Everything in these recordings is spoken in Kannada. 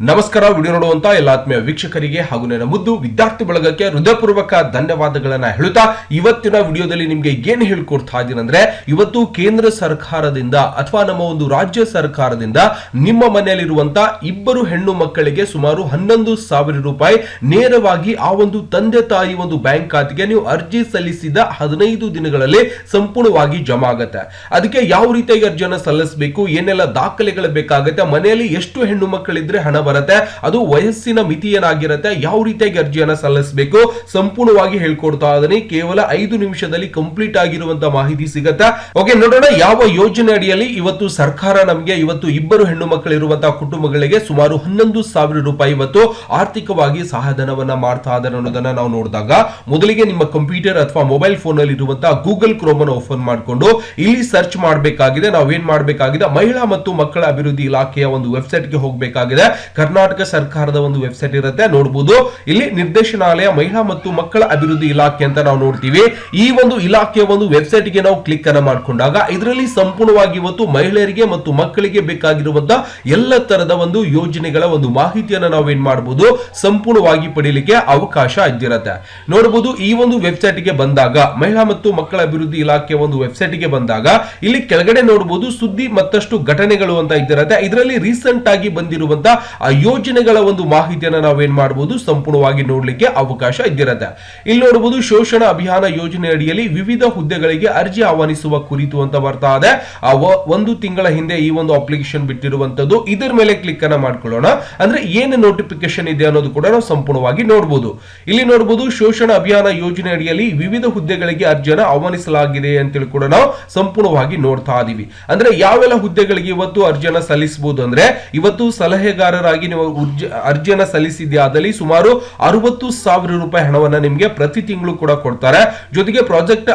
ನಮಸ್ಕಾರ, ವಿಡಿಯೋ ನೋಡುವಂತ ಎಲ್ಲ ಆತ್ಮೀಯ ವೀಕ್ಷಕರಿಗೆ ಹಾಗೂ ನನ್ನ ಮುದ್ದು ವಿದ್ಯಾರ್ಥಿ ಬಳಗಕ್ಕೆ ಹೃದಯಪೂರ್ವಕ ಧನ್ಯವಾದಗಳನ್ನ ಹೇಳುತ್ತಾ ಇವತ್ತಿನ ವಿಡಿಯೋದಲ್ಲಿ ನಿಮ್ಗೆ ಏನ್ ಹೇಳ್ಕೊಡ್ತಾ ಇದ್ದೀನಿ ಅಂದ್ರೆ, ಇವತ್ತು ಕೇಂದ್ರ ಸರ್ಕಾರದಿಂದ ಅಥವಾ ನಮ್ಮ ಒಂದು ರಾಜ್ಯ ಸರ್ಕಾರದಿಂದ ನಿಮ್ಮ ಮನೆಯಲ್ಲಿರುವಂತ ಇಬ್ಬರು ಹೆಣ್ಣು ಮಕ್ಕಳಿಗೆ ಸುಮಾರು ಹನ್ನೊಂದು ಸಾವಿರ ರೂಪಾಯಿ ನೇರವಾಗಿ ಆ ಒಂದು ತಂದೆ ತಾಯಿ ಒಂದು ಬ್ಯಾಂಕ್ ಖಾತೆಗೆ ನೀವು ಅರ್ಜಿ ಸಲ್ಲಿಸಿದ ಹದಿನೈದು ದಿನಗಳಲ್ಲಿ ಸಂಪೂರ್ಣವಾಗಿ ಜಮಾ ಆಗತ್ತೆ. ಅದಕ್ಕೆ ಯಾವ ರೀತಿಯಾಗಿ ಅರ್ಜಿಯನ್ನು ಸಲ್ಲಿಸಬೇಕು, ಏನೆಲ್ಲ ದಾಖಲೆಗಳು ಬೇಕಾಗುತ್ತೆ, ಮನೆಯಲ್ಲಿ ಎಷ್ಟು ಹೆಣ್ಣು ಮಕ್ಕಳಿದ್ರೆ ಹಣ ಬರುತ್ತೆ. ಅದು ವಯಸ್ಸಿನ ಮಿತಿ ಏನಾಗಿರುತ್ತೆ ಯಾವ ರೀತಿಯಾಗಿ ಅರ್ಜಿಯನ್ನ ಸಲ್ಲಿಸಬೇಕು ಸಂಪೂರ್ಣವಾಗಿ ಹೇಳ್ಕೊಡ್ತಾ ಇದೀನಿ ಕೇವಲ ಐದು ನಿಮಿಷದಲ್ಲಿ ಕಂಪ್ಲೀಟ್ ಆಗಿರುವಂತಹ ಮಾಹಿತಿ ಸಿಗುತ್ತೆ? ಓಕೆ ನೋಡೋಣ ಯಾವ ಯೋಜನೆ ಅಡಿಯಲ್ಲಿ ಇವತ್ತು ಸರ್ಕಾರ ನಮಗೆ ಇವತ್ತು ಇಬ್ಬರು ಹೆಣ್ಣು ಮಕ್ಕಳಿರುವಂತಹ ಕುಟುಂಬಗಳಿಗೆ ಸುಮಾರು ಹನ್ನೊಂದು ಸಾವಿರ ರೂಪಾಯಿ ಇವತ್ತು ಆರ್ಥಿಕವಾಗಿ ಸಹಾಯಧನವನ್ನ ಮಾಡ್ತಾ ಇದ್ದಾರೆ ಅನ್ನೋದನ್ನ ನಾವು ನೋಡಿದಾಗ ಮೊದಲಿಗೆ ನಿಮ್ಮ ಕಂಪ್ಯೂಟರ್ ಅಥವಾ ಮೊಬೈಲ್ ಫೋನ್ ಅಲ್ಲಿ ಇರುವಂತಹ ಗೂಗಲ್ ಕ್ರೋಮ್ ಅನ್ನು ಓಪನ್ ಮಾಡಿಕೊಂಡು ಇಲ್ಲಿ ಸರ್ಚ್ ಮಾಡಬೇಕಾಗಿದೆ. ನಾವೇನ್ ಮಾಡಬೇಕಾಗಿದೆ? ಮಹಿಳಾ ಮತ್ತು ಮಕ್ಕಳ ಅಭಿವೃದ್ಧಿ ಇಲಾಖೆಯ ಒಂದು ವೆಬ್ಸೈಟ್ಗೆ ಹೋಗಬೇಕಾಗಿದೆ. ಕರ್ನಾಟಕ ಸರ್ಕಾರದ ಒಂದು ವೆಬ್ಸೈಟ್ ಇರುತ್ತೆ ನೋಡಬಹುದು ಇಲ್ಲಿ ನಿರ್ದೇಶನಾಲಯ, ಮಹಿಳಾ ಮತ್ತು ಮಕ್ಕಳ ಅಭಿವೃದ್ಧಿ ಇಲಾಖೆ ಅಂತ ನಾವು ನೋಡ್ತೀವಿ. ಈ ಒಂದು ಇಲಾಖೆಯ ಒಂದು ವೆಬ್ಸೈಟ್ಗೆ ನಾವು ಕ್ಲಿಕ್ ಅನ್ನ ಮಾಡ್ಕೊಂಡಾಗ ಇದರಲ್ಲಿ ಸಂಪೂರ್ಣವಾಗಿ ಇವತ್ತು ಮಹಿಳೆಯರಿಗೆ ಮತ್ತು ಮಕ್ಕಳಿಗೆ ಬೇಕಾಗಿರುವಂತಹ ಎಲ್ಲ ತರದ ಒಂದು ಯೋಜನೆಗಳ ಒಂದು ಮಾಹಿತಿಯನ್ನ ನಾವು ಏನ್ ಮಾಡಬಹುದು ಸಂಪೂರ್ಣವಾಗಿ ಪಡೀಲಿಕ್ಕೆ ಅವಕಾಶ ಇದ್ದಿರುತ್ತೆ. ನೋಡಬಹುದು ಈ ಒಂದು ವೆಬ್ಸೈಟ್ಗೆ ಬಂದಾಗ, ಮಹಿಳಾ ಮತ್ತು ಮಕ್ಕಳ ಅಭಿವೃದ್ಧಿ ಇಲಾಖೆಯ ಒಂದು ವೆಬ್ಸೈಟ್ಗೆ ಬಂದಾಗ, ಇಲ್ಲಿ ಕೆಳಗಡೆ ನೋಡಬಹುದು ಸುದ್ದಿ ಮತ್ತಷ್ಟು ಘಟನೆಗಳು ಅಂತ ಇದ್ದಿರುತ್ತೆ. ಇದರಲ್ಲಿ ರೀಸೆಂಟ್ ಆಗಿ ಬಂದಿರುವಂತ ಆ ಯೋಜನೆಗಳ ಒಂದು ಮಾಹಿತಿಯನ್ನ ನಾವೇನ್ ಮಾಡಬಹುದು ಸಂಪೂರ್ಣವಾಗಿ ನೋಡ್ಲಿಕ್ಕೆ ಅವಕಾಶ ಇದ್ದಿರುತ್ತೆ. ಇಲ್ಲಿ ನೋಡಬಹುದು ಶೋಷಣ ಅಭಿಯಾನ ಯೋಜನೆ ಅಡಿಯಲ್ಲಿ ವಿವಿಧ ಹುದ್ದೆಗಳಿಗೆ ಅರ್ಜಿ ಆಹ್ವಾನಿಸುವ ಕುರಿತು ಅಂತ ಬರ್ತಾ ಇದೆ. ಒಂದು ತಿಂಗಳ ಹಿಂದೆ ಈ ಒಂದು ಅಪ್ಲಿಕೇಶನ್ ಬಿಟ್ಟಿರುವಂತದ್ದು. ಇದರ ಮೇಲೆ ಕ್ಲಿಕ್ ಅನ್ನ ಮಾಡ್ಕೊಳ್ಳೋಣ. ಅಂದ್ರೆ ಏನು ನೋಟಿಫಿಕೇಶನ್ ಇದೆ ಅನ್ನೋದು ಕೂಡ ನಾವು ಸಂಪೂರ್ಣವಾಗಿ ನೋಡಬಹುದು ಇಲ್ಲಿ ನೋಡಬಹುದು ಶೋಷಣ ಅಭಿಯಾನ ಯೋಜನೆ ಅಡಿಯಲ್ಲಿ ವಿವಿಧ ಹುದ್ದೆಗಳಿಗೆ ಅರ್ಜಿಯನ್ನು ಆಹ್ವಾನಿಸಲಾಗಿದೆ ಅಂತೇಳಿ ಕೂಡ ನಾವು ಸಂಪೂರ್ಣವಾಗಿ ನೋಡ್ತಾ ಇದೀವಿ. ಅಂದ್ರೆ ಯಾವೆಲ್ಲ ಹುದ್ದೆಗಳಿಗೆ ಇವತ್ತು ಅರ್ಜಿಯನ್ನು ಸಲ್ಲಿಸಬಹುದು ಅಂದ್ರೆ, ಇವತ್ತು ಸಲಹೆಗಾರರಾಗಿ ನೀವು ಉರ್ಜ- ಅರ್ಜಿಯನ್ನ ಸಲ್ಲಿಸಿದ್ಯಾದಲ್ಲಿ ಸುಮಾರು ಅರವತ್ತು ಸಾವಿರ ರೂಪಾಯಿ ಹಣವನ್ನ ನಿಮಗೆ ಪ್ರತಿ ತಿಂಗಳು ಕೂಡ ಕೊಡ್ತಾರೆ. ಜೊತೆಗೆ ಪ್ರಾಜೆಕ್ಟ್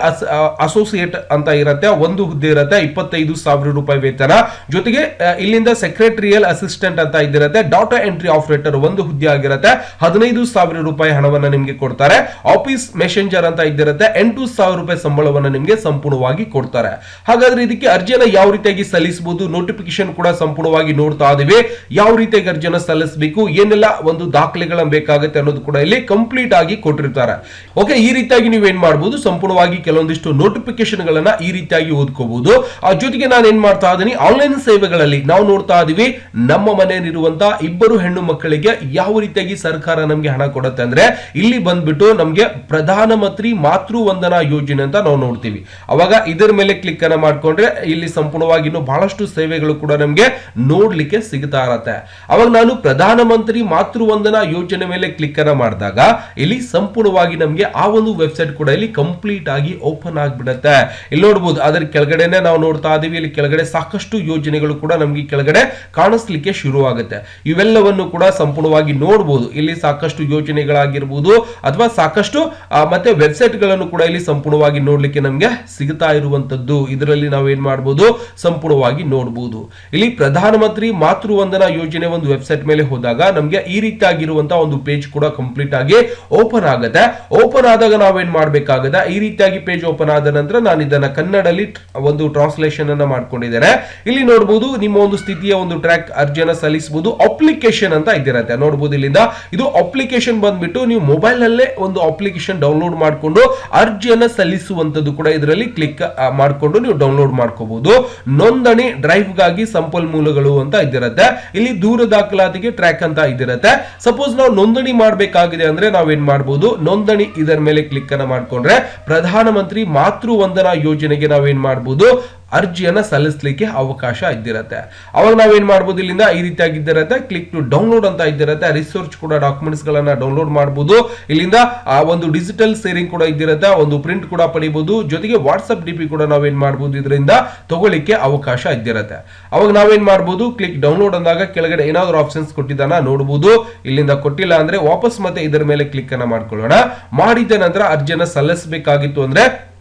ಅಸೋಸಿಯೇಟ್ ಅಂತ ಇರತ್ತೆ, ಒಂದು ಹುದ್ದೆ ಇರುತ್ತೆ, ಇಪ್ಪತ್ತೈದು ಸಾವಿರ ರೂಪಾಯಿ ವೇತನ. ಜೊತೆಗೆ ಇಲ್ಲಿಂದ ಸೆಕ್ರೆಟರಿಯಲ್ ಅಸಿಸ್ಟೆಂಟ್ ಅಂತ ಇದ್ದಿರುತ್ತೆ ಡಾಟಾ ಎಂಟ್ರಿ ಆಪರೇಟರ್ ಒಂದು ಹುದ್ದೆ ಆಗಿರುತ್ತೆ, ಹದಿನೈದು ಸಾವಿರ ರೂಪಾಯಿ ಹಣವನ್ನ ನಿಮಗೆ ಕೊಡ್ತಾರೆ. ಆಫೀಸ್ ಮೆಸೆಂಜರ್ ಅಂತ ಇದ್ದಿರುತ್ತೆ ಎಂಟು ಸಾವಿರ ರೂಪಾಯಿ ಸಂಬಳವನ್ನ ನಿಮಗೆ ಸಂಪೂರ್ಣವಾಗಿ ಕೊಡ್ತಾರೆ. ಹಾಗಾದ್ರೆ ಇದಕ್ಕೆ ಅರ್ಜಿಯನ್ನ ಯಾವ ರೀತಿಯಾಗಿ ಸಲ್ಲಿಸಬಹುದು? ನೋಟಿಫಿಕೇಶನ್ ಕೂಡ ಸಂಪೂರ್ಣವಾಗಿ ನೋಡ್ತಾ ಇದೀವಿ. ಯಾವ ರೀತಿಯಾಗಿ ಅರ್ಜಿಯನ್ನ ಸಲ್ಲಿಸಬೇಕು, ಏನೆಲ್ಲ ಒಂದು ದಾಖಲೆಗಳ ಬೇಕಾಗುತ್ತೆ ಅನ್ನೋದು ಕೂಡ ಇಲ್ಲಿ ಕಂಪ್ಲೀಟ್ ಆಗಿ ಕೊಟ್ಟಿರ್ತಾರೆ. ಓಕೆ ಈ ರೀತಿಯಾಗಿ ನೀವು ಏನ್ ಮಾಡಬಹುದು ಸಂಪೂರ್ಣವಾಗಿ ಕೆಲವೊಂದಿಷ್ಟು ನೋಟಿಫಿಕೇಶನ್ ಗಳನ್ನ ಈ ರೀತಿಯಾಗಿ ಓದ್ಕೋಬಹುದು ಆ ಜೊತೆಗೆ ನಾನು ಏನ್ ಮಾಡ್ತಾ ಇದ್ದೀನಿ ಆನ್ಲೈನ್ ಸೇವೆಗಳಲ್ಲಿ ನಾವು ನೋಡ್ತಾ ಇದೀವಿ, ನಮ್ಮ ಮನೆಯಲ್ಲಿರುವಂತಹ ಇಬ್ಬರು ಹೆಣ್ಣು ಮಕ್ಕಳಿಗೆ ಯಾವ ರೀತಿಯಾಗಿ ಸರ್ಕಾರ ನಮ್ಗೆ ಹಣ ಕೊಡುತ್ತೆ ಅಂದ್ರೆ, ಇಲ್ಲಿ ಬಂದ್ಬಿಟ್ಟು ನಮ್ಗೆ ಪ್ರಧಾನ ಮಂತ್ರಿ ಮಾತೃ ವಂದನಾ ಯೋಜನೆ ಅಂತ ನಾವು ನೋಡ್ತೀವಿ. ಅವಾಗ ಇದರ ಮೇಲೆ ಕ್ಲಿಕ್ ಅನ್ನ ಮಾಡ್ಕೊಂಡ್ರೆ ಇಲ್ಲಿ ಸಂಪೂರ್ಣವಾಗಿ ಇನ್ನು ಬಹಳಷ್ಟು ಸೇವೆಗಳು ಕೂಡ ನಮ್ಗೆ ನೋಡ್ಲಿಕ್ಕೆ ಸಿಗ್ತಾ ಇರತ್ತೆ. ಅವಾಗ ನಾನು ಪ್ರಧಾನ ಮಂತ್ರಿ ಮಾತೃ ವಂದನಾ ಯೋಜನೆ ಮೇಲೆ ಕ್ಲಿಕ್ ಅನ್ನ ಮಾಡಿದಾಗ ಇಲ್ಲಿ ಸಂಪೂರ್ಣವಾಗಿ ನಮಗೆ ಆ ಒಂದು ವೆಬ್ಸೈಟ್ ಕೂಡ ಇಲ್ಲಿ ಕಂಪ್ಲೀಟ್ ಆಗಿ ಓಪನ್ ಆಗಿಬಿಡುತ್ತೆ. ಇಲ್ಲಿ ನೋಡಬಹುದು ಅದರ ಕೆಳಗಡೆನೆ ನಾವು ನೋಡ್ತಾ ಇದೀವಿ, ಇಲ್ಲಿ ಕೆಳಗಡೆ ಸಾಕಷ್ಟು ಯೋಜನೆಗಳು ಕೂಡ ನಮ್ಗೆ ಕೆಳಗಡೆ ಕಾಣಿಸ್ಲಿಕ್ಕೆ ಶುರು ಆಗುತ್ತೆ ಇವೆಲ್ಲವನ್ನು ಕೂಡ ಸಂಪೂರ್ಣವಾಗಿ ನೋಡಬಹುದು ಇಲ್ಲಿ ಸಾಕಷ್ಟು ಯೋಜನೆಗಳಾಗಿರ್ಬೋದು ಅಥವಾ ಸಾಕಷ್ಟು ಮತ್ತೆ ವೆಬ್ಸೈಟ್ಗಳನ್ನು ಕೂಡ ಇಲ್ಲಿ ಸಂಪೂರ್ಣವಾಗಿ ನೋಡ್ಲಿಕ್ಕೆ ನಮ್ಗೆ ಸಿಗ್ತಾ ಇರುವಂತದ್ದು ಇದರಲ್ಲಿ ನಾವು ಏನ್ ಮಾಡಬಹುದು ಸಂಪೂರ್ಣವಾಗಿ ನೋಡಬಹುದು ಇಲ್ಲಿ ಪ್ರಧಾನಮಂತ್ರಿ ಮಾತೃ ವಂದನಾ ಯೋಜನೆ ಒಂದು ವೆಬ್ಸೈಟ್ ಮೇಲೆ ಹೋದಾಗ ನಮಗೆ ಈ ರೀತಿಯಾಗಿರುವಂತಹ ಒಂದು ಪೇಜ್ ಕೂಡ ಕಂಪ್ಲೀಟ್ ಆಗಿ ಓಪನ್ ಆಗುತ್ತೆ. ಓಪನ್ ಆದಾಗ ನಾವೇನ್ ಮಾಡಬೇಕಾಗದ ಈ ರೀತಿಯಾಗಿ ಪೇಜ್ ಓಪನ್ ಆದ ನಂತರ ನಾನು ಇದನ್ನ ಕನ್ನಡಲ್ಲಿ ಒಂದು ಟ್ರಾನ್ಸ್ಲೇಷನ್ ಅನ್ನ ಮಾಡ್ಕೊಂಡಿದ್ದೇನೆ. ಇಲ್ಲಿ ನೋಡಬಹುದು ನಿಮ್ಮ ಒಂದು ಸ್ಥಿತಿಯ ಒಂದು ಟ್ರ್ಯಾಕ್ ಅರ್ಜಿಯನ್ನ ಸಲ್ಲಿಸಬಹುದು. ಅಪ್ಲಿಕೇಶನ್ ಅಂತ ಇದಿರತ್ತೆ ನೋಡಬಹುದು ಇಲ್ಲಿಂದ. ಇದು ಅಪ್ಲಿಕೇಶನ್ ಬಂದ್ಬಿಟ್ಟು ನೀವು ಮೊಬೈಲ್ ನಲ್ಲೇ ಒಂದು ಅಪ್ಲಿಕೇಶನ್ ಡೌನ್ಲೋಡ್ ಮಾಡಿಕೊಂಡು ಅರ್ಜಿಯನ್ನ ಸಲ್ಲಿಸುವಂತದ್ದು ಕೂಡ ಇದರಲ್ಲಿ ಕ್ಲಿಕ್ ಮಾಡಿಕೊಂಡು ನೀವು ಡೌನ್ಲೋಡ್ ಮಾಡ್ಕೋಬಹುದು. ನೋಂದಣಿ ಡ್ರೈವ್ಗಾಗಿ ಸಂಪನ್ಮೂಲಗಳು ಅಂತ ಇದಿರತ್ತೆ ಇಲ್ಲಿ ದೂರ ದಾಖಲಾತಿಗೆ ಟ್ರ್ಯಾಕ್ ಅಂತ ಇದಿರತ್ತೆ. ಸಪೋಸ್ ನಾವು ನೋಂದಣಿ ಮಾಡಬೇಕಾಗಿದೆ ಅಂದ್ರೆ ನಾವೇನ್ ಮಾಡಬಹುದು ನೋಂದಣಿ ಇದರ ಮೇಲೆ ಕ್ಲಿಕ್ ಅನ್ನ ಮಾಡ್ಕೊಂಡ್ರೆ ಪ್ರಧಾನಮಂತ್ರಿ ಮಾತೃ ವಂದನಾ ಯೋಜನೆಗೆ ನಾವೇನ್ ಮಾಡಬಹುದು ಅರ್ಜಿಯನ್ನ ಸಲ್ಲಿಸಲಿಕ್ಕೆ ಅವಕಾಶ ಇದ್ದಿರುತ್ತೆ. ಅವಾಗ ನಾವೇನು ಮಾಡ್ಬೋದು? ಇಲ್ಲಿಂದ ಈ ರೀತಿಯಾಗಿದ್ದಿರತ್ತೆ. ಕ್ಲಿಕ್ ಟು ಡೌನ್ಲೋಡ್ ಅಂತ ಇದ್ದಿರತ್ತೆ. ರಿಸರ್ಚ್ ಕೂಡ ಡಾಕ್ಯುಮೆಂಟ್ಸ್ಗಳನ್ನು ಡೌನ್ಲೋಡ್ ಮಾಡ್ಬೋದು. ಇಲ್ಲಿಂದ, ಆ, ಒಂದು ಡಿಜಿಟಲ್ ಸೇರಿಂಗ್ ಕೂಡ ಇದ್ದಿರತ್ತೆ. ಒಂದು ಪ್ರಿಂಟ್ ಕೂಡ ಪಡಿಬಹುದು ಜೊತೆಗೆ ವಾಟ್ಸಪ್ ಡಿ ಪಿ ಕೂಡ ನಾವೇನು ಮಾಡ್ಬೋದು? ಇದರಿಂದ ತಗೊಳ್ಳಿಕ್ಕೆ ಅವಕಾಶ ಇದ್ದಿರತ್ತೆ. ಅವಾಗ ನಾವೇನು ಮಾಡ್ಬೋದು? ಕ್ಲಿಕ್ ಡೌನ್ಲೋಡ್ ಅಂದಾಗ ಕೆಳಗಡೆ ಏನಾದರೂ ಆಪ್ಷನ್ಸ್ ಕೊಟ್ಟಿದ್ದಾನ ನೋಡಬಹುದು ಇಲ್ಲಿಂದ ಕೊಟ್ಟಿಲ್ಲ ಅಂದ್ರೆ ವಾಪಸ್ ಮತ್ತೆ ಇದರ ಮೇಲೆ ಕ್ಲಿಕ್ ಅನ್ನ ಮಾಡ್ಕೊಳ್ಳೋಣ. ಮಾಡಿದ ನಂತರ ಅರ್ಜಿಯನ್ನು ಸಲ್ಲಿಸಬೇಕಾಗಿತ್ತು ಅಂದ್ರೆ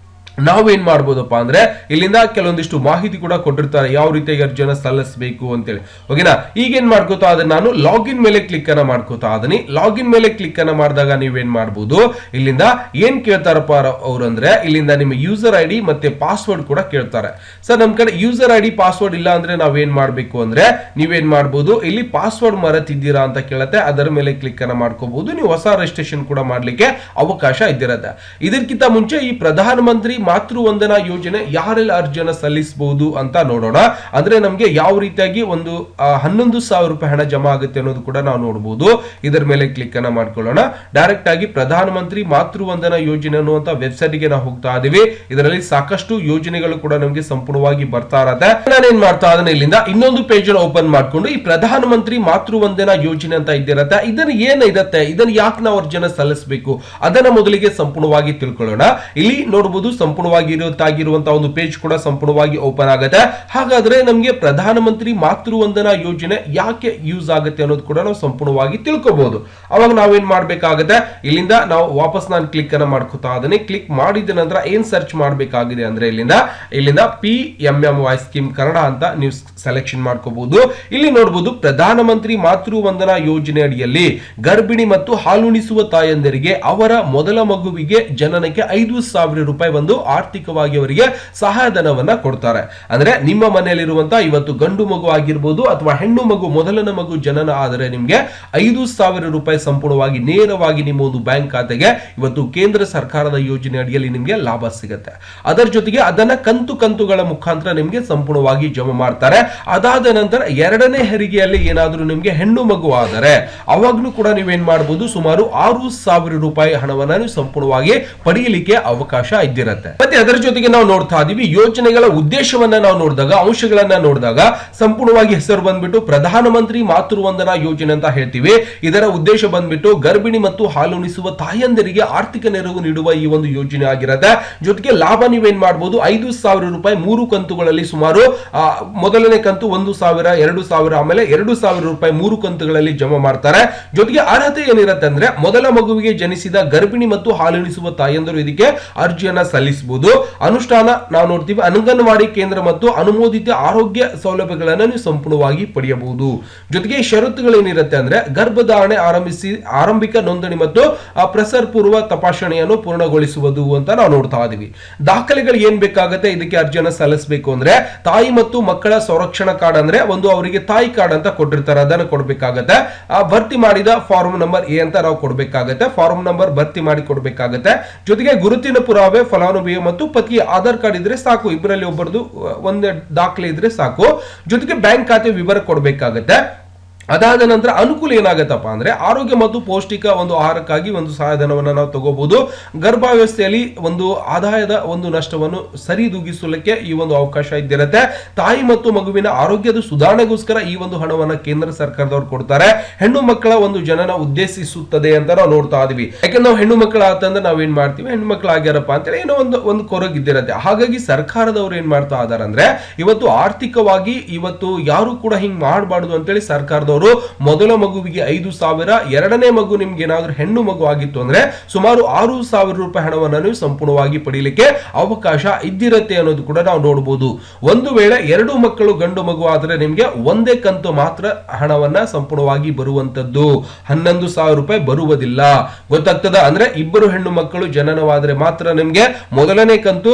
ನಾವೇನ್ ಮಾಡ್ಬೋದಪ್ಪ ಅಂದ್ರೆ ಇಲ್ಲಿಂದ ಕೆಲವೊಂದಿಷ್ಟು ಮಾಹಿತಿ ಕೂಡ ಕೊಟ್ಟಿರ್ತಾರೆ. ಯಾವ ರೀತಿಯಾಗಿ ಅರ್ಜಿಯನ್ನು ಸಲ್ಲಿಸಬೇಕು ಅಂತೇಳಿ. ಓಕೆನಾ ಈಗ ಏನ್ ಮಾಡ್ಕೋತಾ ಅದನ್ನ ನಾನು? ಲಾಗಿನ್ ಮೇಲೆ ಕ್ಲಿಕ್ ಅನ್ನ ಮಾಡ್ಕೋತಾ ಅದನಿ ಲಾಗಿನ್ ಮೇಲೆ ಕ್ಲಿಕ್ ಅನ್ನ ಮಾಡಿದಾಗ ನೀವೇನ್ ಮಾಡ್ಬೋದು? ಇಲ್ಲಿಂದ ಏನ್ ಕೇಳ್ತಾರಪ್ಪ ಅವ್ರು ಅಂದ್ರೆ ಇಲ್ಲಿಂದ ನಿಮ್ಮ ಯೂಸರ್ ಐ ಡಿ ಮತ್ತೆ ಪಾಸ್ವರ್ಡ್ ಕೂಡ ಕೇಳ್ತಾರೆ. ಸರ್, ನಮ್ ಕಡೆ ಯೂಸರ್ ಐ ಡಿ ಪಾಸ್ವರ್ಡ್ ಇಲ್ಲ ಅಂದ್ರೆ ನಾವೇನ್ ಮಾಡ್ಬೇಕು ಅಂದ್ರೆ ನೀವೇನ್ ಮಾಡ್ಬೋದು? ಇಲ್ಲಿ ಪಾಸ್ವರ್ಡ್ ಮರೆತಿದ್ದೀರಾ ಅಂತ ಕೇಳತ್ತೆ. ಅದರ ಮೇಲೆ ಕ್ಲಿಕ್ ಅನ್ನ ಮಾಡ್ಕೋಬಹುದು ನೀವು ಹೊಸ ರಿಜಿಸ್ಟ್ರೇಷನ್ ಕೂಡ ಮಾಡ್ಲಿಕ್ಕೆ ಅವಕಾಶ ಇದ್ದಿರತ್ತೆ. ಇದಕ್ಕಿಂತ ಮುಂಚೆ ಈ ಪ್ರಧಾನ ಮಂತ್ರಿ ಮಾತೃ ವಂದನಾ ಯೋಜನೆ ಯಾರೆಲ್ಲ ಅರ್ಜಿಯನ್ನ ಸಲ್ಲಿಸಬಹುದು ಅಂತ ನೋಡೋಣ. ಅಂದ್ರೆ ನಮಗೆ ಯಾವ ರೀತಿಯಾಗಿ ಒಂದು ಹನ್ನೊಂದು ಸಾವಿರ ರೂಪಾಯಿ ಹಣ ಜಮಾ ಆಗುತ್ತೆ ಅನ್ನೋದು ಕೂಡ ನಾವು ನೋಡಬಹುದು ಇದರ ಮೇಲೆ ಕ್ಲಿಕ್ ಅನ್ನ ಮಾಡ್ಕೊಳ್ಳೋಣ. ಡೈರೆಕ್ಟ್ ಆಗಿ ಪ್ರಧಾನ ಮಂತ್ರಿ ಮಾತೃ ವಂದನಾ ಯೋಜನೆ ಅನ್ನುವಂತ ವೆಬ್ಸೈಟ್ಗೆ ನಾವು ಹೋಗ್ತಾ ಇದೀವಿ. ಇದರಲ್ಲಿ ಸಾಕಷ್ಟು ಯೋಜನೆಗಳು ಕೂಡ ನಮಗೆ ಸಂಪೂರ್ಣವಾಗಿ ಬರ್ತಾ ಇರತ್ತೆ. ನಾನೇನ್ ಮಾಡ್ತಾ ಇದನ್ನ ಇಲ್ಲಿಂದ? ಇನ್ನೊಂದು ಪೇಜ್ ಓಪನ್ ಮಾಡ್ಕೊಂಡು ಈ ಪ್ರಧಾನ ಮಂತ್ರಿ ಮಾತೃ ವಂದನಾ ಯೋಜನೆ ಅಂತ ಇದ್ದಿರತ್ತೆ. ಇದನ್ನ ಏನ್ ಇರತ್ತೆ? ಇದನ್ನ ಯಾಕೆ ನಾವು ಅರ್ಜಿಯನ್ನ ಸಲ್ಲಿಸಬೇಕು? ಅದನ್ನ ಮೊದಲಿಗೆ ಸಂಪೂರ್ಣವಾಗಿ ತಿಳ್ಕೊಳ್ಳೋಣ. ಇಲ್ಲಿ ನೋಡಬಹುದು ಸಂಪೂರ್ಣವಾಗಿ ಇರುವಂತಹ ಒಂದು ಪೇಜ್ ಕೂಡ ಸಂಪೂರ್ಣವಾಗಿ ಓಪನ್ ಆಗುತ್ತೆ. ಹಾಗಾದ್ರೆ ನಮಗೆ ಪ್ರಧಾನಮಂತ್ರಿ ಮಾತೃ ವಂದನಾ ಯೋಜನೆ ಯಾಕೆ ಯೂಸ್ ಆಗುತ್ತೆ ಅನ್ನೋದು ಕೂಡ ನಾವು ಸಂಪೂರ್ಣವಾಗಿ ತಿಳ್ಕೊಬಹುದು ಅವಾಗ ನಾವೇನ್ ಮಾಡ್ಬೇಕಾಗುತ್ತೆ? ಇಲ್ಲಿಂದ ನಾವು ವಾಪಸ್ ನಾನು ಕ್ಲಿಕ್ ಅನ್ನ ಮಾಡ್ಕೋತಾ ಅದನ್ನೇ ಕ್ಲಿಕ್ ಮಾಡಿದ ನಂತರ ಏನ್ ಸರ್ಚ್ ಮಾಡಬೇಕಾಗಿದೆ ಅಂದ್ರೆ ಇಲ್ಲಿಂದ ಇಲ್ಲಿಂದ P M M Y scheme Kannada ಅಂತ ನೀವು ಸೆಲೆಕ್ಷನ್ ಮಾಡ್ಕೋಬಹುದು ಇಲ್ಲಿ ನೋಡಬಹುದು ಪ್ರಧಾನಮಂತ್ರಿ ಮಾತೃ ವಂದನಾ ಯೋಜನೆ ಅಡಿಯಲ್ಲಿ ಗರ್ಭಿಣಿ ಮತ್ತು ಹಾಲುಣಿಸುವ ತಾಯಂದಿರಿಗೆ ಅವರ ಮೊದಲ ಮಗುವಿಗೆ ಜನನಕ್ಕೆ ಐದು ಸಾವಿರ ರೂಪಾಯಿ ಒಂದು ಆರ್ಥಿಕವಾಗಿ ಅವರಿಗೆ ಸಹಾಯಧನವನ್ನ ಕೊಡ್ತಾರೆ. ಅಂದ್ರೆ ನಿಮ್ಮ ಮನೆಯಲ್ಲಿರುವಂತಹ ಇವತ್ತು ಗಂಡು ಮಗು ಆಗಿರ್ಬೋದು ಅಥವಾ ಹೆಣ್ಣು ಮಗು, ಮೊದಲನೇ ಮಗು ಜನನ ಆದರೆ ನಿಮಗೆ ಐದು ಸಾವಿರ ರೂಪಾಯಿ ಸಂಪೂರ್ಣವಾಗಿ ನೇರವಾಗಿ ನಿಮ್ಮ ಒಂದು ಬ್ಯಾಂಕ್ ಖಾತೆಗೆ ಇವತ್ತು ಕೇಂದ್ರ ಸರ್ಕಾರದ ಯೋಜನೆ ಅಡಿಯಲ್ಲಿ ನಿಮಗೆ ಲಾಭ ಸಿಗುತ್ತೆ. ಅದರ ಜೊತೆಗೆ ಅದನ್ನ ಕಂತು ಕಂತುಗಳ ಮುಖಾಂತರ ನಿಮಗೆ ಸಂಪೂರ್ಣವಾಗಿ ಜಮಾ ಮಾಡ್ತಾರೆ. ಅದಾದ ನಂತರ ಎರಡನೇ ಹೆರಿಗೆಯಲ್ಲಿ ಏನಾದರೂ ನಿಮಗೆ ಹೆಣ್ಣು ಮಗು ಆದರೆ ಅವಾಗ್ಲೂ ಕೂಡ ನೀವೇನ್ ಮಾಡಬಹುದು ಸುಮಾರು ಆರು ಸಾವಿರ ರೂಪಾಯಿ ಹಣವನ್ನು ಸಂಪೂರ್ಣವಾಗಿ ಪಡೆಯಲಿಕ್ಕೆ ಅವಕಾಶ ಇದ್ದಿರತ್ತೆ. ಮತ್ತೆ ಅದರ ಜೊತೆಗೆ ನಾವು ನೋಡ್ತಾ ಇದೀವಿ ಯೋಜನೆಗಳ ಉದ್ದೇಶವನ್ನ ನಾವು ನೋಡಿದಾಗ, ಅಂಶಗಳನ್ನ ನೋಡಿದಾಗ ಸಂಪೂರ್ಣವಾಗಿ ಹೆಸರು ಬಂದ್ಬಿಟ್ಟು ಪ್ರಧಾನ ಮಂತ್ರಿ ಮಾತೃ ವಂದನಾ ಯೋಜನೆ ಅಂತ ಹೇಳ್ತೀವಿ. ಇದರ ಉದ್ದೇಶ ಬಂದ್ಬಿಟ್ಟು ಗರ್ಭಿಣಿ ಮತ್ತು ಹಾಲುಣಿಸುವ ತಾಯಂದಿರಿಗೆ ಆರ್ಥಿಕ ನೆರವು ನೀಡುವ ಈ ಒಂದು ಯೋಜನೆ ಆಗಿರುತ್ತೆ. ಜೊತೆಗೆ ಲಾಭ ನೀವೇನ್ ಮಾಡಬಹುದು ಐದು ಸಾವಿರ ರೂಪಾಯಿ ಮೂರು ಕಂತುಗಳಲ್ಲಿ ಸುಮಾರು ಮೊದಲನೇ ಕಂತು ಒಂದು ಸಾವಿರ, ಎರಡು ಸಾವಿರ, ಆಮೇಲೆ ಎರಡು ಸಾವಿರ ರೂಪಾಯಿ ಮೂರು ಕಂತುಗಳಲ್ಲಿ ಜಮಾ ಮಾಡ್ತಾರೆ. ಜೊತೆಗೆ ಅರ್ಹತೆ ಏನಿರುತ್ತೆ ಅಂದ್ರೆ, ಮೊದಲ ಮಗುವಿಗೆ ಜನಿಸಿದ ಗರ್ಭಿಣಿ ಮತ್ತು ಹಾಲುಣಿಸುವ ತಾಯಂದರು ಇದಕ್ಕೆ ಅರ್ಜಿಯನ್ನ ಸಲ್ಲಿಸಬಹುದು ಅನುಷ್ಠಾನ ನಾವು ನೋಡ್ತೀವಿ, ಅಂಗನವಾಡಿ ಕೇಂದ್ರ ಮತ್ತು ಅನುಮೋದಿತ ಆರೋಗ್ಯ ಸೌಲಭ್ಯಗಳನ್ನು ನೀವು ಸಂಪೂರ್ಣವಾಗಿ ಪಡೆಯಬಹುದು. ಜೊತೆಗೆ ಷರತ್ತುಗಳೇನಿರುತ್ತೆ ಅಂದ್ರೆ ಗರ್ಭಧಾರಣೆ ಆರಂಭಿಸಿ, ಆರಂಭಿಕ ನೋಂದಣಿ ಮತ್ತು ಪ್ರಸರ್ ಪೂರ್ವ ತಪಾಸಣೆಯನ್ನು ಪೂರ್ಣಗೊಳಿಸುವುದು ಅಂತ ನಾವು ನೋಡ್ತಾ ಇದೀವಿ. ದಾಖಲೆಗಳು ಏನ್ ಬೇಕಾಗುತ್ತೆ, ಇದಕ್ಕೆ ಅರ್ಜಿಯನ್ನು ಸಲ್ಲಿಸಬೇಕು ಅಂದ್ರೆ ತಾಯಿ ಮತ್ತು ಮಕ್ಕಳ ಸಂರಕ್ಷಣಾ ಕಾರ್ಡ್ ಅಂದ್ರೆ ಒಂದು ಅವರಿಗೆ ತಾಯಿ ಕಾರ್ಡ್ ಅಂತ ಕೊಟ್ಟಿರ್ತಾರೆ, ಅದನ್ನು ಕೊಡಬೇಕಾಗತ್ತೆ. ಆ ಭರ್ತಿ ಮಾಡಿದ ಫಾರ್ಮ್ ನಂಬರ್ ಎ ಅಂತ ನಾವು ಕೊಡಬೇಕಾಗತ್ತೆ, ಫಾರ್ಮ್ ನಂಬರ್ ಭರ್ತಿ ಮಾಡಿ ಕೊಡಬೇಕಾಗತ್ತೆ. ಜೊತೆಗೆ ಗುರುತಿನ ಪುರಾವೆ ಫಲಾನುಭವಿ ಮತ್ತು ಪತಿಯ ಆಧಾರ್ ಕಾರ್ಡ್ ಇದ್ರೆ ಸಾಕು. ಇಬ್ಬರಲ್ಲಿ ಒಬ್ಬರದು ಒಂದೇ ದಾಖಲೆ ಇದ್ರೆ ಸಾಕು. ಜೊತೆಗೆ ಬ್ಯಾಂಕ್ ಖಾತೆ ವಿವರ ಕೊಡ್ಬೇಕಾಗತ್ತೆ. ಅದಾದ ನಂತರ ಅನುಕೂಲ ಏನಾಗತ್ತಪ್ಪ ಅಂದ್ರೆ ಆರೋಗ್ಯ ಮತ್ತು ಪೌಷ್ಟಿಕ ಒಂದು ಆಹಾರಕ್ಕಾಗಿ ಒಂದು ಸಹಾಯಧನವನ್ನ ನಾವು ತಗೋಬಹುದು. ಗರ್ಭಾವಸ್ಥೆಯಲ್ಲಿ ಒಂದು ಆದಾಯದ ಒಂದು ನಷ್ಟವನ್ನು ಸರಿದೂಗಿಸಲಿಕ್ಕೆ ಈ ಒಂದು ಅವಕಾಶ ಇದ್ದಿರುತ್ತೆ. ತಾಯಿ ಮತ್ತು ಮಗುವಿನ ಆರೋಗ್ಯದ ಸುಧಾರಣೆಗೋಸ್ಕರ ಈ ಒಂದು ಹಣವನ್ನ ಕೇಂದ್ರ ಸರ್ಕಾರದವರು ಕೊಡ್ತಾರೆ. ಹೆಣ್ಣು ಮಕ್ಕಳ ಒಂದು ಜನನ ಉದ್ದೇಶಿಸುತ್ತದೆ ಅಂತ ನಾವು ನೋಡ್ತಾ ಇದೀವಿ. ಯಾಕಂದ್ರೆ ನಾವು ಹೆಣ್ಣು ಮಕ್ಕಳ ಆತಂದ್ರೆ ಏನ್ ಮಾಡ್ತೀವಿ? ಹೆಣ್ಣು ಮಕ್ಕಳು ಆಗ್ಯಾರಪ್ಪ ಅಂತೇಳಿ ಏನೋ ಒಂದು ಒಂದು ಕೊರಗಿದ್ದಿರತ್ತೆ ಹಾಗಾಗಿ ಸರ್ಕಾರದವರು ಏನ್ ಮಾಡ್ತಾ ಇದಾರೆ ಅಂದ್ರೆ ಇವತ್ತು ಆರ್ಥಿಕವಾಗಿ ಇವತ್ತು ಯಾರು ಕೂಡ ಹಿಂಗ್ ಮಾಡಬಾರ್ದು ಅಂತೇಳಿ ಸರ್ಕಾರದವರು ಮೊದಲ ಮಗುವಿಗೆ ಐದು ಸಾವಿರ, ಎರಡನೇ ಮಗು ನಿಮ್ಗೆ ಏನಾದರೂ ಹೆಣ್ಣು ಮಗು ಆಗಿತ್ತು ಅಂದ್ರೆ ಸುಮಾರು ಆರು ಸಾವಿರ ರೂಪಾಯಿ ಹಣವನ್ನು ನೀವು ಸಂಪೂರ್ಣವಾಗಿ ಪಡೀಲಿಕ್ಕೆ ಅವಕಾಶ ಇದ್ದಿರತ್ತೆ ಅನ್ನೋದು ಕೂಡ ನಾವು ನೋಡಬಹುದು ಒಂದು ವೇಳೆ ಎರಡು ಮಕ್ಕಳು ಗಂಡು ಮಗು ಆದ್ರೆ ನಿಮ್ಗೆ ಒಂದೇ ಕಂತು ಮಾತ್ರ ಹಣವನ್ನ ಸಂಪೂರ್ಣವಾಗಿ ಬರುವಂತದ್ದು. ಹನ್ನೊಂದು ಸಾವಿರ ರೂಪಾಯಿ ಬರುವುದಿಲ್ಲ. ಗೊತ್ತಾಗ್ತದ? ಅಂದ್ರೆ ಇಬ್ಬರು ಹೆಣ್ಣು ಮಕ್ಕಳು ಜನನವಾದ್ರೆ ಮಾತ್ರ ನಿಮ್ಗೆ ಮೊದಲನೇ ಕಂತು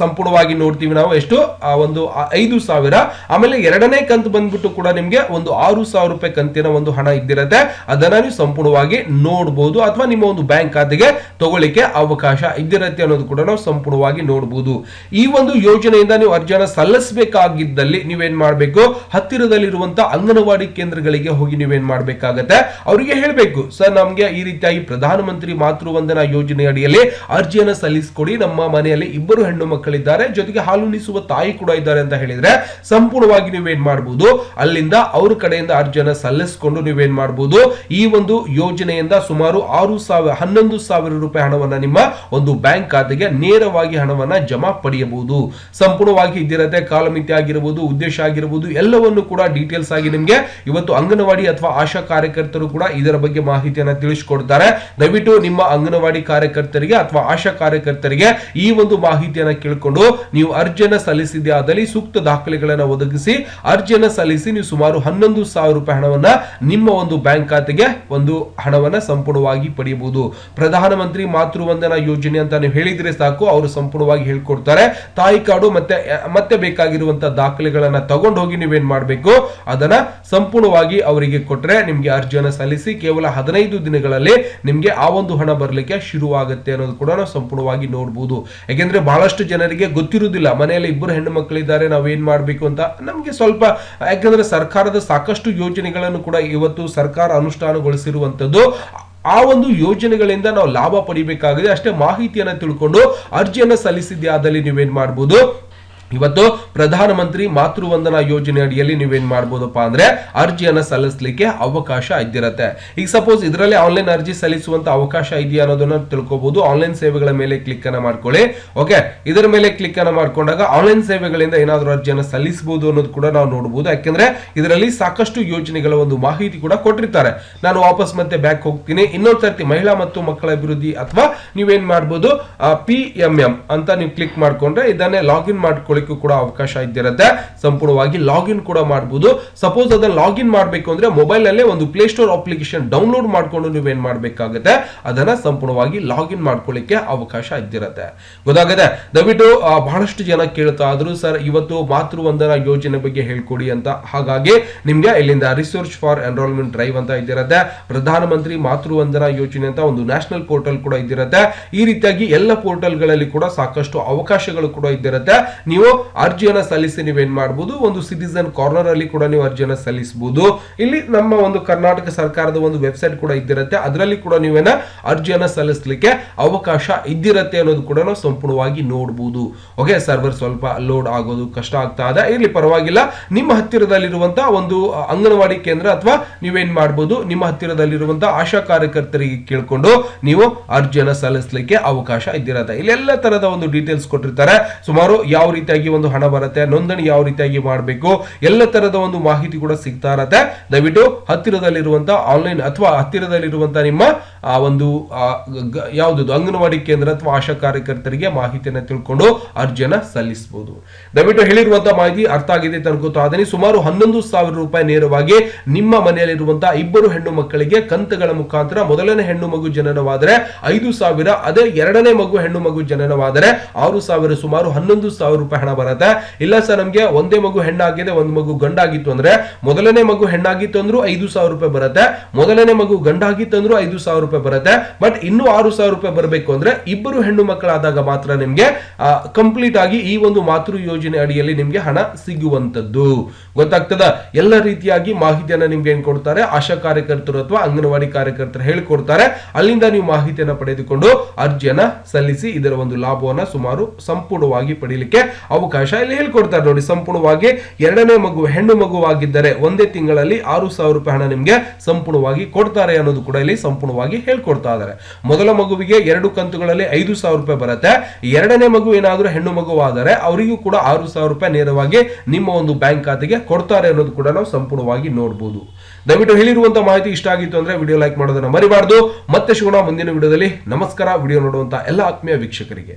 ಸಂಪೂರ್ಣವಾಗಿ ನೋಡ್ತೀವಿ ನಾವು ಎಷ್ಟು? ಒಂದು ಐದು ಸಾವಿರ. ಆಮೇಲೆ ಎರಡನೇ ಕಂತು ಬಂದ್ಬಿಟ್ಟು ಕೂಡ ನಿಮ್ಗೆ ಒಂದು ಆರು ಸಾವಿರ ರೂಪಾಯಿ ಕಂತಿನ ಒಂದು ಹಣ ಇದ್ದಿರತ್ತೆ. ಅದನ್ನ ನೀವು ಸಂಪೂರ್ಣವಾಗಿ ನೋಡಬಹುದು ಅಥವಾ ನಿಮ್ಮ ಒಂದು ಬ್ಯಾಂಕ್ ಖಾತೆಗೆ ತಗೊಳ್ಳಿಕ್ಕೆ ಅವಕಾಶ ಇದ್ದಿರತ್ತೆ ಅನ್ನೋದು ಕೂಡ ನಾವು ಸಂಪೂರ್ಣವಾಗಿ ನೋಡಬಹುದು ಈ ಒಂದು ಯೋಜನೆಯಿಂದ ನೀವು ಅರ್ಜಿಯನ್ನು ಸಲ್ಲಿಸಬೇಕಾಗಿದ್ದಲ್ಲಿ ನೀವೇನ್ ಮಾಡಬೇಕು? ಹತ್ತಿರದಲ್ಲಿರುವಂತಹ ಅಂಗನವಾಡಿ ಕೇಂದ್ರಗಳಿಗೆ ಹೋಗಿ ನೀವೇನ್ ಮಾಡಬೇಕಾಗತ್ತೆ? ಅವರಿಗೆ ಹೇಳಬೇಕು, ಸರ್, ನಮ್ಗೆ ಈ ರೀತಿಯಾಗಿ ಪ್ರಧಾನ ಮಂತ್ರಿ ಮಾತೃ ವಂದನಾ ಯೋಜನೆ ಅಡಿಯಲ್ಲಿ ಅರ್ಜಿಯನ್ನು ಸಲ್ಲಿಸಿಕೊಡಿ. ನಮ್ಮ ಮನೆಯಲ್ಲಿ ಇಬ್ಬರು ಹೆಣ್ಣು ಮಕ್ಕಳಿದ್ದಾರೆ. ಜೊತೆಗೆ ಹಾಲುಣಿಸುವ ತಾಯಿ ಕೂಡ ಇದ್ದಾರೆ ಅಂತ ಹೇಳಿದ್ರೆ ಸಂಪೂರ್ಣವಾಗಿ ನೀವೇನ್ ಮಾಡಬಹುದು ಅಲ್ಲಿಂದ ಅವ್ರ ಕಡೆಯಿಂದ ಕಡೆಯಿಂದ ಅರ್ಜಿಯನ್ನು ಸಲ್ಲಿಸಿಕೊಂಡು ನೀವೇನ್ ಮಾಡಬಹುದು ಈ ಒಂದು ಯೋಜನೆಯಿಂದ ಸುಮಾರು ಆರು ಸಾವಿರ, ಹನ್ನೊಂದು ಸಾವಿರ ರೂಪಾಯಿ ಹಣವನ್ನ ನಿಮ್ಮ ಒಂದು ಬ್ಯಾಂಕ್ ಖಾತೆಗೆ ನೇರವಾಗಿ ಹಣವನ್ನ ಜಮಾ ಪಡೆಯಬಹುದು. ಸಂಪೂರ್ಣವಾಗಿ ಇದ್ದಿರತ್ತೆ, ಕಾಲಮಿತಿ ಆಗಿರಬಹುದು ಉದ್ದೇಶ ಆಗಿರಬಹುದು ಎಲ್ಲವನ್ನು ಕೂಡ ಡೀಟೇಲ್ಸ್ ಆಗಿ ನಿಮಗೆ ಇವತ್ತು ಅಂಗನವಾಡಿ ಅಥವಾ ಆಶಾ ಕಾರ್ಯಕರ್ತರು ಕೂಡ ಇದರ ಬಗ್ಗೆ ಮಾಹಿತಿಯನ್ನು ತಿಳಿಸಿಕೊಡ್ತಾರೆ. ದಯವಿಟ್ಟು ನಿಮ್ಮ ಅಂಗನವಾಡಿ ಕಾರ್ಯಕರ್ತರಿಗೆ ಅಥವಾ ಆಶಾ ಕಾರ್ಯಕರ್ತರಿಗೆ ಈ ಒಂದು ಮಾಹಿತಿಯನ್ನು ಕೇಳಿಕೊಂಡು ನೀವು ಅರ್ಜಿಯನ್ನು ಸಲ್ಲಿಸಿದ್ದೆ ಆದಲ್ಲಿ ಸೂಕ್ತ ದಾಖಲೆಗಳನ್ನು ಒದಗಿಸಿ ಅರ್ಜಿಯನ್ನು ಸಲ್ಲಿಸಿ ನೀವು ಸುಮಾರು ಹನ್ನೊಂದು ಸಾವಿರ ರೂಪಾಯಿ ಹಣವನ್ನ ನಿಮ್ಮ ಒಂದು ಬ್ಯಾಂಕ್ ಖಾತೆಗೆ ಒಂದು ಹಣವನ್ನ ಸಂಪೂರ್ಣವಾಗಿ ಪಡೆಯಬಹುದು. ಪ್ರಧಾನಮಂತ್ರಿ ಮಾತೃ ವಂದನಾ ಯೋಜನೆ ಅಂತ ನೀವು ಹೇಳಿದ್ರೆ ಸಾಕು, ಅವರು ಸಂಪೂರ್ಣವಾಗಿ ಹೇಳ್ಕೊಡ್ತಾರೆ. ತಾಯಿ ಕಾರ್ಡು ಮತ್ತೆ ಮತ್ತೆ ಬೇಕಾಗಿರುವಂತಹ ದಾಖಲೆಗಳನ್ನ ತಗೊಂಡು ಹೋಗಿ ನೀವೇನ್ ಮಾಡಬೇಕು, ಅದನ್ನ ಸಂಪೂರ್ಣವಾಗಿ ಅವರಿಗೆ ಕೊಟ್ರೆ ನಿಮ್ಗೆ ಅರ್ಜಿಯನ್ನು ಸಲ್ಲಿಸಿ, ಕೇವಲ ಹದಿನೈದು ದಿನಗಳಲ್ಲಿ ನಿಮ್ಗೆ ಆ ಒಂದು ಹಣ ಬರಲಿಕ್ಕೆ ಶುರುವಾಗುತ್ತೆ ಅನ್ನೋದು ಕೂಡ ನಾವು ಸಂಪೂರ್ಣವಾಗಿ ನೋಡಬಹುದು ಯಾಕೆಂದ್ರೆ ಬಹಳಷ್ಟು ಜನರಿಗೆ ಗೊತ್ತಿರುವುದಿಲ್ಲ, ಮನೆಯಲ್ಲಿ ಇಬ್ಬರು ಹೆಣ್ಣು ಮಕ್ಕಳಿದ್ದಾರೆ, ನಾವೇನ್ ಮಾಡಬೇಕು ಅಂತ. ನಮ್ಗೆ ಸ್ವಲ್ಪ, ಯಾಕಂದ್ರೆ ಸರ್ಕಾರದ ಸಾಕಷ್ಟು ಯೋಜನೆಗಳನ್ನು ಕೂಡ ಇವತ್ತು ಸರ್ಕಾರ ಅನುಷ್ಠಾನಗೊಳಿಸಿರುವಂತದ್ದು. ಆ ಒಂದು ಯೋಜನೆಗಳಿಂದ ನಾವು ಲಾಭ ಪಡಿಬೇಕಾಗಿದೆ. ಅಷ್ಟೇ ಮಾಹಿತಿಯನ್ನು ತಿಳ್ಕೊಂಡು ಅರ್ಜಿಯನ್ನು ಸಲ್ಲಿಸಿದ್ಯಾದಲ್ಲಿ ನೀವೇನ್ ಮಾಡ್ಬೋದು? ಇವತ್ತು ಪ್ರಧಾನಮಂತ್ರಿ ಮಾತೃವಂದನಾ ಯೋಜನೆ ಅಡಿಯಲ್ಲಿ ನೀವೇನ್ ಮಾಡ್ಬೋದಪ್ಪ ಅಂದ್ರೆ ಅರ್ಜಿಯನ್ನ ಸಲ್ಲಿಸಲಿಕ್ಕೆ ಅವಕಾಶ ಇದ್ದಿರತ್ತೆ. ಈಗ ಸಪೋಸ್ ಇದರಲ್ಲಿ ಆನ್ಲೈನ್ ಅರ್ಜಿ ಸಲ್ಲಿಸುವಂತ ಅವಕಾಶ ಇದೆಯಾ ಅನ್ನೋದನ್ನ ತಿಳ್ಕೊಬಹುದು ಆನ್ಲೈನ್ ಸೇವೆಗಳ ಮೇಲೆ ಕ್ಲಿಕ್ ಅನ್ನ ಮಾಡ್ಕೊಳ್ಳಿ. ಓಕೆ ಇದರ ಮೇಲೆ ಕ್ಲಿಕ್ ಅನ್ನ ಮಾಡ್ಕೊಂಡಾಗ ಆನ್ಲೈನ್ ಸೇವೆಗಳಿಂದ ಏನಾದರೂ ಅರ್ಜಿಯನ್ನು ಸಲ್ಲಿಸಬಹುದು ಅನ್ನೋದು ಕೂಡ ನಾವು ನೋಡಬಹುದು ಯಾಕೆಂದ್ರೆ ಇದರಲ್ಲಿ ಸಾಕಷ್ಟು ಯೋಜನೆಗಳ ಒಂದು ಮಾಹಿತಿ ಕೂಡ ಕೊಟ್ಟಿರ್ತಾರೆ. ನಾನು ವಾಪಸ್ ಮತ್ತೆ ಬ್ಯಾಕ್ ಹೋಗ್ತೀನಿ. ಇನ್ನೊಂದು ಸರ್ತಿ ಮಹಿಳಾ ಮತ್ತು ಮಕ್ಕಳ ಅಭಿವೃದ್ಧಿ ಅಥವಾ ನೀವೇನ್ ಮಾಡ್ಬೋದು? ಪಿ ಎಂ ಎಂ ಅಂತ ನೀವು ಕ್ಲಿಕ್ ಮಾಡ್ಕೊಂಡ್ರೆ ಇದನ್ನೇ ಲಾಗಿನ್ ಕೂಡ ಅವಕಾಶ ಇದ್ದಿರುತ್ತೆ. ಸಂಪೂರ್ಣವಾಗಿ ಲಾಗಿನ್ ಕೂಡ ಮಾಡಬಹುದು ಸಪೋಸ್ ಅದನ್ನ ಲಾಗಿನ್ ಮಾಡಬೇಕು ಅಂದ್ರೆ ಮೊಬೈಲ್ ಅಲ್ಲೇ ಒಂದು ಪ್ಲೇ ಸ್ಟೋರ್ ಅಪ್ಲಿಕೇಶನ್ ಡೌನ್ಲೋಡ್ ಮಾಡ್ಕೊಂಡು ಏನ್ ಮಾಡಬೇಕಾಗುತ್ತೆ? ಅದನ್ನ ಸಂಪೂರ್ಣವಾಗಿ ಲಾಗಿನ್ ಮಾಡ್ಕೊಳ್ಳಿಕ್ಕೆ ಅವಕಾಶ ಇದ್ದಿರುತ್ತೆ. ಗೊತ್ತಾಗದೆ? ದಯವಿಟ್ಟು ಬಹಳಷ್ಟು ಜನ ಕೇಳ್ತಾ ಆದ್ರೂ ಸರ್, ಇವತ್ತು ಮಾತೃ ವಂದನಾ ಯೋಜನೆ ಬಗ್ಗೆ ಹೇಳ್ಕೊಡಿ ಅಂತ. ಹಾಗಾಗಿ ನಿಮ್ಗೆ ಇಲ್ಲಿಂದ ರಿಸರ್ಚ್ ಫಾರ್ ಎನ್ರೋಲ್ಮೆಂಟ್ ಡ್ರೈವ್ ಅಂತ ಇದ್ದಿರುತ್ತೆ. ಪ್ರಧಾನಮಂತ್ರಿ ಮಾತೃ ವಂದನಾ ಯೋಜನೆ ಅಂತ ಒಂದು ನ್ಯಾಷನಲ್ ಪೋರ್ಟಲ್ ಕೂಡ ಇದ್ದಿರುತ್ತೆ. ಈ ರೀತಿಯಾಗಿ ಎಲ್ಲ ಪೋರ್ಟಲ್ಗಳಲ್ಲಿ ಕೂಡ ಸಾಕಷ್ಟು ಅವಕಾಶಗಳು ಕೂಡ ಇದ್ದಿರುತ್ತೆ. ನೀವು ಅರ್ಜಿಯನ್ನ ಸಲ್ಲಿಸಿ ನೀವೇನ್ ಮಾಡಬಹುದು ಒಂದು ಸಿಟಿಸನ್ ಕಾರ್ನರ್ ಅಲ್ಲಿ ಕೂಡ ನೀವು ಅರ್ಜಿಯನ್ನ ಸಲ್ಲಿಸಬಹುದು ಇಲ್ಲಿ ನಮ್ಮ ಒಂದು ಕರ್ನಾಟಕ ಸರ್ಕಾರದ ಒಂದು ವೆಬ್ಸೈಟ್ ಕೂಡ ಇದ್ದಿರುತ್ತೆ, ಅದರಲ್ಲಿ ಕೂಡ ನೀವೇನ ಅರ್ಜಿಯನ್ನ ಸಲ್ಲಿಸಲಿಕ್ಕೆ ಅವಕಾಶ ಇದ್ದಿರತ್ತೆ ಅನ್ನೋದು ಕೂಡ ನಾವು ಸಂಪೂರ್ಣವಾಗಿ ನೋಡಬಹುದು ಓಕೆ ಸರ್ವರ್ ಸ್ವಲ್ಪ ಲೋಡ್ ಆಗೋದು ಕಷ್ಟ ಆಗ್ತಾ ಇದೆ. ಇಲ್ಲಿ ಪರವಾಗಿಲ್ಲ. ನಿಮ್ಮ ಹತ್ತಿರದಲ್ಲಿರುವಂತಹ ಒಂದು ಅಂಗನವಾಡಿ ಕೇಂದ್ರ ಅಥವಾ ನೀವೇನ್ ಮಾಡಬಹುದು ನಿಮ್ಮ ಹತ್ತಿರದಲ್ಲಿರುವಂತಹ ಆಶಾ ಕಾರ್ಯಕರ್ತರಿಗೆ ಕೇಳ್ಕೊಂಡು ನೀವು ಅರ್ಜಿಯನ್ನ ಸಲ್ಲಿಸಲಿಕ್ಕೆ ಅವಕಾಶ ಇದ್ದಿರತ್ತೆ. ಇಲ್ಲೆಲ್ಲ ತರದ ಒಂದು ಡೀಟೇಲ್ಸ್ ಕೊಟ್ಟಿರ್ತಾರೆ. ಸುಮಾರು ಯಾವ ರೀತಿಯಾಗಿ ಒಂದು ಹಣ ಬರುತ್ತೆ, ನೋಂದಣಿ ಯಾವ ರೀತಿಯಾಗಿ ಮಾಡಬೇಕು, ಎಲ್ಲ ತರದ ಒಂದು ಮಾಹಿತಿ ಕೂಡ ಸಿಗ್ತಾ ಇರತ್ತೆ ದಯವಿಟ್ಟು ಹತ್ತಿರದಲ್ಲಿರುವಂತಹ ಆನ್ಲೈನ್ ಅಥವಾ ಹತ್ತಿರದಲ್ಲಿರುವಂತಹ ನಿಮ್ಮ, ಆ, ಒಂದು ಯಾವುದು ಅಂಗನವಾಡಿ ಕೇಂದ್ರ ಅಥವಾ ಆಶಾ ಕಾರ್ಯಕರ್ತರಿಗೆ ಮಾಹಿತಿಯನ್ನು ತಿಳ್ಕೊಂಡು ಅರ್ಜಿಯನ್ನ ಸಲ್ಲಿಸಬಹುದು ದಯವಿಟ್ಟು ಹೇಳಿರುವಂತಹ ಮಾಹಿತಿ ಅರ್ಥ ಆಗಿದೆ ಅಂತ ಅನ್ಕೋತಾ ಸುಮಾರು ಹನ್ನೊಂದು ಸಾವಿರ ರೂಪಾಯಿ ನೇರವಾಗಿ ನಿಮ್ಮ ಮನೆಯಲ್ಲಿರುವಂತಹ ಇಬ್ಬರು ಹೆಣ್ಣು ಮಕ್ಕಳಿಗೆ ಕಂತುಗಳ ಮುಖಾಂತರ ಮೊದಲನೇ ಹೆಣ್ಣು ಮಗು ಜನನವಾದರೆ ಐದು ಸಾವಿರ, ಅದೇ ಎರಡನೇ ಮಗು ಹೆಣ್ಣು ಮಗು ಜನನವಾದರೆ ಆರು ಸಾವಿರ, ಸುಮಾರು ಹನ್ನೊಂದು ಸಾವಿರ ರೂಪಾಯಿ ಹಣ ಬರುತ್ತೆ. ಇಲ್ಲ ಸರ್, ನಮಗೆ ಒಂದೇ ಮಗು ಹೆಣ್ಣಾಗಿದೆ, ಒಂದು ಮಗು ಗಂಡಾಗಿತ್ತು ಅಂದ್ರೆ ಮೊದಲನೇ ಮಗು ಹೆಣ್ಣಾಗಿತ್ತು ಅಂದ್ರೂ ಐದು ರೂಪಾಯಿ ಬರುತ್ತೆ. ಮೊದಲನೇ ಮಗು ಗಂಡಾಗಿತ್ತು ಅಂದ್ರೂ ಐದು ರೂಪಾಯಿ ಬರುತ್ತೆ. ಬಟ್ ಇನ್ನು ಆರು ಸಾವಿರ ರೂಪಾಯಿ ಬರಬೇಕು ಅಂದ್ರೆ ಇಬ್ಬರು ಹೆಣ್ಣು ಮಕ್ಕಳಾದಾಗ ಮಾತ್ರ ನಿಮಗೆ ಕಂಪ್ಲೀಟ್ ಆಗಿ ಈ ಒಂದು ಮಾತೃ ಯೋಜನೆ ಅಡಿಯಲ್ಲಿ ನಿಮಗೆ ಹಣ ಸಿಗುವಂತದ್ದು ಗೊತ್ತಾಗ್ತದ? ಎಲ್ಲ ರೀತಿಯಾಗಿ ಮಾಹಿತಿಯನ್ನ ನಿಮ್ಗೆ ಏನ್ ಕೊಡ್ತಾರೆ? ಆಶಾ ಕಾರ್ಯಕರ್ತರು ಅಥವಾ ಅಂಗನವಾಡಿ ಕಾರ್ಯಕರ್ತರು ಹೇಳ್ಕೊಡ್ತಾರೆ. ಅಲ್ಲಿಂದ ನೀವು ಮಾಹಿತಿಯನ್ನ ಪಡೆದುಕೊಂಡು ಅರ್ಜಿಯನ್ನ ಸಲ್ಲಿಸಿ ಇದರ ಒಂದು ಲಾಭವನ್ನ ಸುಮಾರು ಸಂಪೂರ್ಣವಾಗಿ ಪಡೀಲಿಕ್ಕೆ ಅವಕಾಶ ಇಲ್ಲಿ ಹೇಳ್ಕೊಡ್ತಾರೆ ನೋಡಿ, ಸಂಪೂರ್ಣವಾಗಿ ಎರಡನೇ ಮಗು ಹೆಣ್ಣು ಮಗುವಾಗಿದ್ದರೆ ಒಂದೇ ತಿಂಗಳಲ್ಲಿ ಆರು ಸಾವಿರ ರೂಪಾಯಿ ಹಣ ನಿಮಗೆ ಸಂಪೂರ್ಣವಾಗಿ ಕೊಡ್ತಾರೆ ಅನ್ನೋದು ಕೂಡ ಇಲ್ಲಿ ಸಂಪೂರ್ಣವಾಗಿ ಹೇಳ್ಕೊಡ್ತಾ ಇದ್ದಾರೆ. ಮೊದಲ ಮಗುವಿಗೆ ಎರಡು ಕಂತುಗಳಲ್ಲಿ ಐದು ಸಾವಿರ ರೂಪಾಯಿ ಬರುತ್ತೆ. ಎರಡನೇ ಮಗು ಏನಾದರೂ ಹೆಣ್ಣು ಮಗುವಾದರೆ ಅವರಿಗೂ ಕೂಡ ಆರು ಸಾವಿರ ರೂಪಾಯಿ ನೇರವಾಗಿ ನಿಮ್ಮ ಒಂದು ಬ್ಯಾಂಕ್ ಖಾತೆಗೆ ಕೊಡ್ತಾರೆ ಅನ್ನೋದು ಕೂಡ ನಾವು ಸಂಪೂರ್ಣವಾಗಿ ನೋಡಬಹುದು ದಯವಿಟ್ಟು ಹೇಳಿರುವಂತ ಮಾಹಿತಿ ಇಷ್ಟ ಆಗಿತ್ತು ಅಂದ್ರೆ ವಿಡಿಯೋ ಲೈಕ್ ಮಾಡೋದನ್ನ ಮರಿಬಾರ್ದು. ಮತ್ತೆ ಶಿವಣ ಮುಂದಿನ ವಿಡಿಯೋದಲ್ಲಿ. ನಮಸ್ಕಾರ. ವಿಡಿಯೋ ನೋಡುವಂತಹ ಎಲ್ಲ ಆತ್ಮೀಯ ವೀಕ್ಷಕರಿಗೆ.